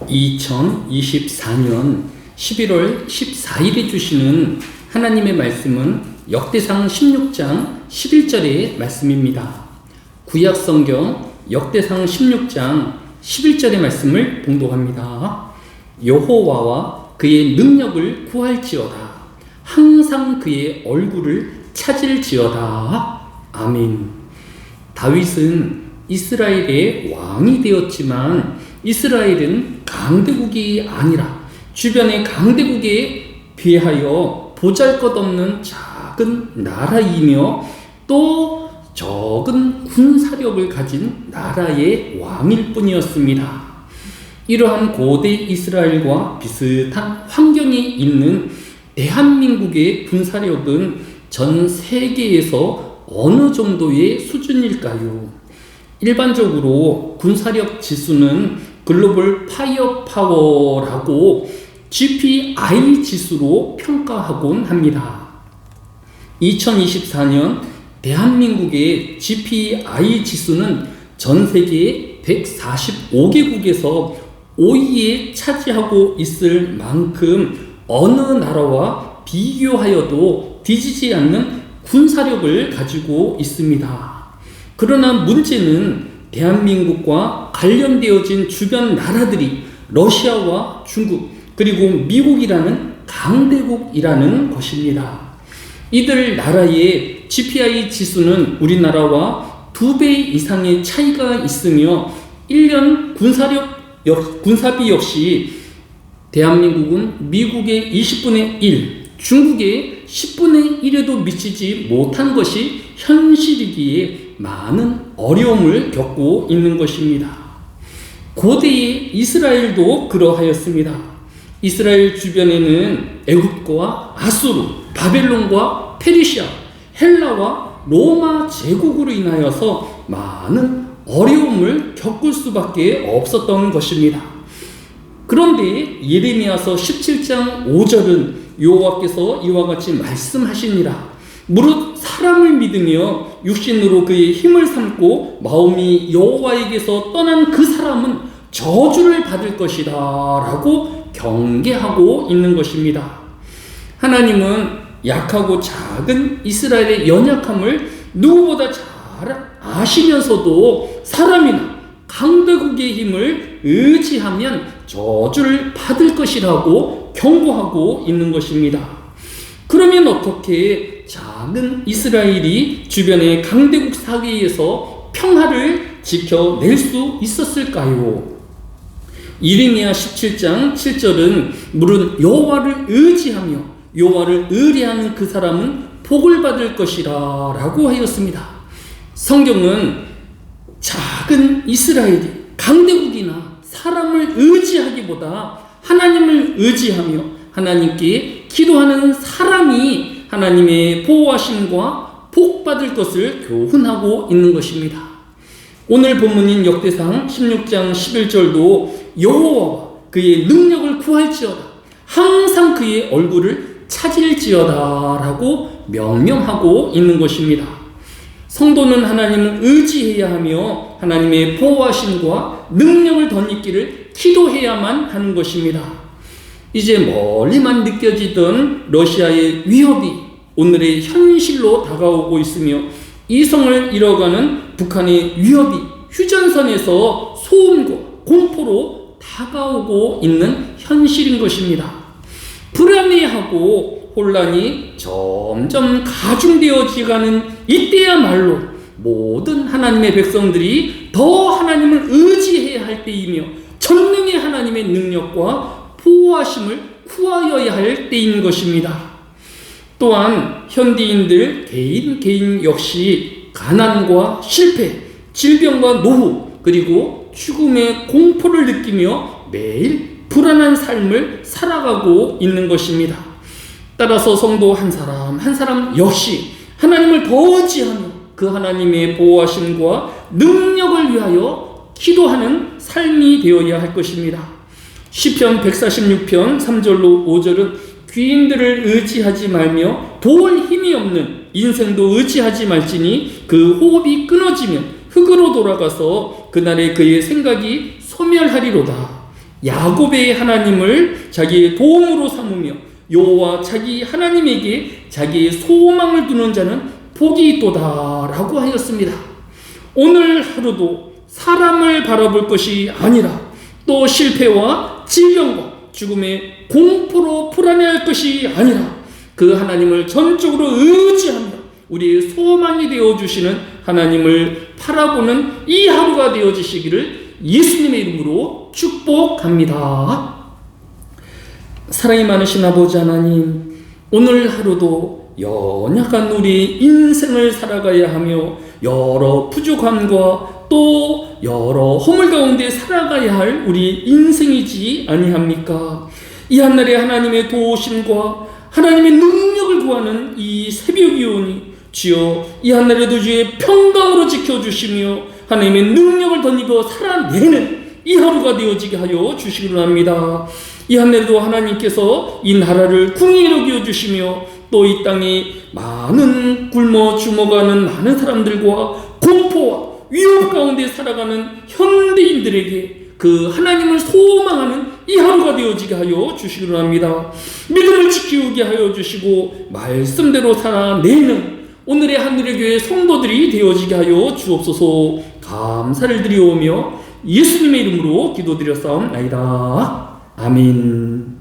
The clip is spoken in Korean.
2024년 11월 14일에 주시는 하나님의 말씀은 역대상 16장 11절의 말씀입니다. 구약 성경 역대상 16장 11절의 말씀을 봉독합니다. 여호와와 그의 능력을 구할지어다. 항상 그의 얼굴을 찾을지어다. 아멘. 다윗은 이스라엘의 왕이 되었지만 이스라엘은 강대국이 아니라 주변의 강대국에 비하여 보잘 것 없는 작은 나라이며 또 적은 군사력을 가진 나라의 왕일 뿐이었습니다. 이러한 고대 이스라엘과 비슷한 환경이 있는 대한민국의 군사력은 전 세계에서 어느 정도의 수준일까요? 일반적으로 군사력 지수는 글로벌 파이어 파워라고 GPI 지수로 평가하곤 합니다. 2024년 대한민국의 GPI 지수는 전 세계 145개국에서 5위에 차지하고 있을 만큼 어느 나라와 비교하여도 뒤지지 않는 군사력을 가지고 있습니다. 그러나 문제는 대한민국과 관련되어진 주변 나라들이 러시아와 중국 그리고 미국이라는 강대국이라는 것입니다. 이들 나라의 GPI 지수는 우리나라와 두 배 이상의 차이가 있으며 1년 군사력 군사비 역시 대한민국은 미국의 20분의 1, 중국의 10분의 1에도 미치지 못한 것이 현실이기에 많은 어려움을 겪고 있는 것입니다. 고대의 이스라엘도 그러하였습니다. 이스라엘 주변에는 애굽과 아수르, 바벨론과 페르시아, 헬라와 로마 제국으로 인하여서 많은 어려움을 겪을 수밖에 없었던 것입니다. 그런데 예레미야서 17장 5절은 여호와께서 이와 같이 말씀하시니라 무릇 사람을 믿으며 육신으로 그의 힘을 삼고 마음이 여호와에게서 떠난 그 사람은 저주를 받을 것이다라고 경계하고 있는 것입니다. 하나님은 약하고 작은 이스라엘의 연약함을 누구보다 잘 아시면서도 사람이나 강대국의 힘을 의지하면 저주를 받을 것이라고 경고하고 있는 것입니다. 그러면 어떻게 작은 이스라엘이 주변의 강대국 사회에서 평화를 지켜낼 수 있었을까요? 이르미야 17장 7절은 물은 여호와를 의지하며 여호와를 의뢰하는 그 사람은 복을 받을 것이라라고 하였습니다. 성경은 작은 이스라엘이 강대국이나 사람을 의지하기보다 하나님을 의지하며 하나님께 기도하는 사람이 하나님의 보호하심과 복 받을 것을 교훈하고 있는 것입니다. 오늘 본문인 역대상 16장 11절도 여호와와 그의 능력을 구할지어다 항상 그의 얼굴을 찾을지어다라고 명령하고 있는 것입니다. 성도는 하나님을 의지해야 하며 하나님의 보호하심과 능력을 덧입기를 기도해야만 하는 것입니다. 이제 멀리만 느껴지던 러시아의 위협이 오늘의 현실로 다가오고 있으며 이성을 잃어가는 북한의 위협이 휴전선에서 소음과 공포로 다가오고 있는 현실인 것입니다. 불안해하고 혼란이 점점 가중되어지가는 이때야말로 모든 하나님의 백성들이 더 하나님을 의지해야 할 때이며 전능의 하나님의 능력과 보호하심을 구하여야 할 때인 것입니다. 또한 현대인들 개인 개인 역시 가난과 실패, 질병과 노후, 그리고 죽음의 공포를 느끼며 매일 불안한 삶을 살아가고 있는 것입니다. 따라서 성도 한 사람 한 사람 역시 하나님을 더 의지하며 그 하나님의 보호하심과 능력을 위하여 기도하는 삶이 되어야 할 것입니다. 시편 146편 3절로 5절은 귀인들을 의지하지 말며 도울 힘이 없는 인생도 의지하지 말지니 그 호흡이 끊어지면 흙으로 돌아가서 그날에 그의 생각이 소멸하리로다. 야곱의 하나님을 자기의 도움으로 삼으며 여호와 자기 하나님에게 자기의 소망을 두는 자는 복이 있도다라고 하였습니다. 오늘 하루도 사람을 바라볼 것이 아니라 또 실패와 질병과 죽음의 공포로 불안해할 것이 아니라 그 하나님을 전적으로 의지하며 우리의 소망이 되어 주시는 하나님을 바라보는 이 하루가 되어지시기를 예수님의 이름으로 축복합니다. 사랑이 많으신 아버지 하나님, 오늘 하루도 연약한 우리 인생을 살아가야 하며 여러 부족함과 또 여러 허물 가운데 살아가야 할 우리 인생이지 아니합니까? 이 한날에 하나님의 도우심과 하나님의 능력을 구하는 이 새벽이 오니 주여 이 한날에도 주의 평강으로 지켜주시며 하나님의 능력을 덧입어 살아내는 이 하루가 되어지게 하여 주시기를 합니다. 이 한날에도 하나님께서 이 나라를 궁의로 기어주시며 또 이 땅에 많은 굶어 죽어가는 많은 사람들과 공포와 위험 가운데 살아가는 현대인들에게 그 하나님을 소망하는 이 하루가 되어지게 하여 주시기를 합니다. 믿음을 지키게 하여 주시고 말씀대로 살아내는 오늘의 하늘의 교회 성도들이 되어지게 하여 주옵소서 감사를 드리오며 예수님의 이름으로 기도드렸사옵나이다. 아멘.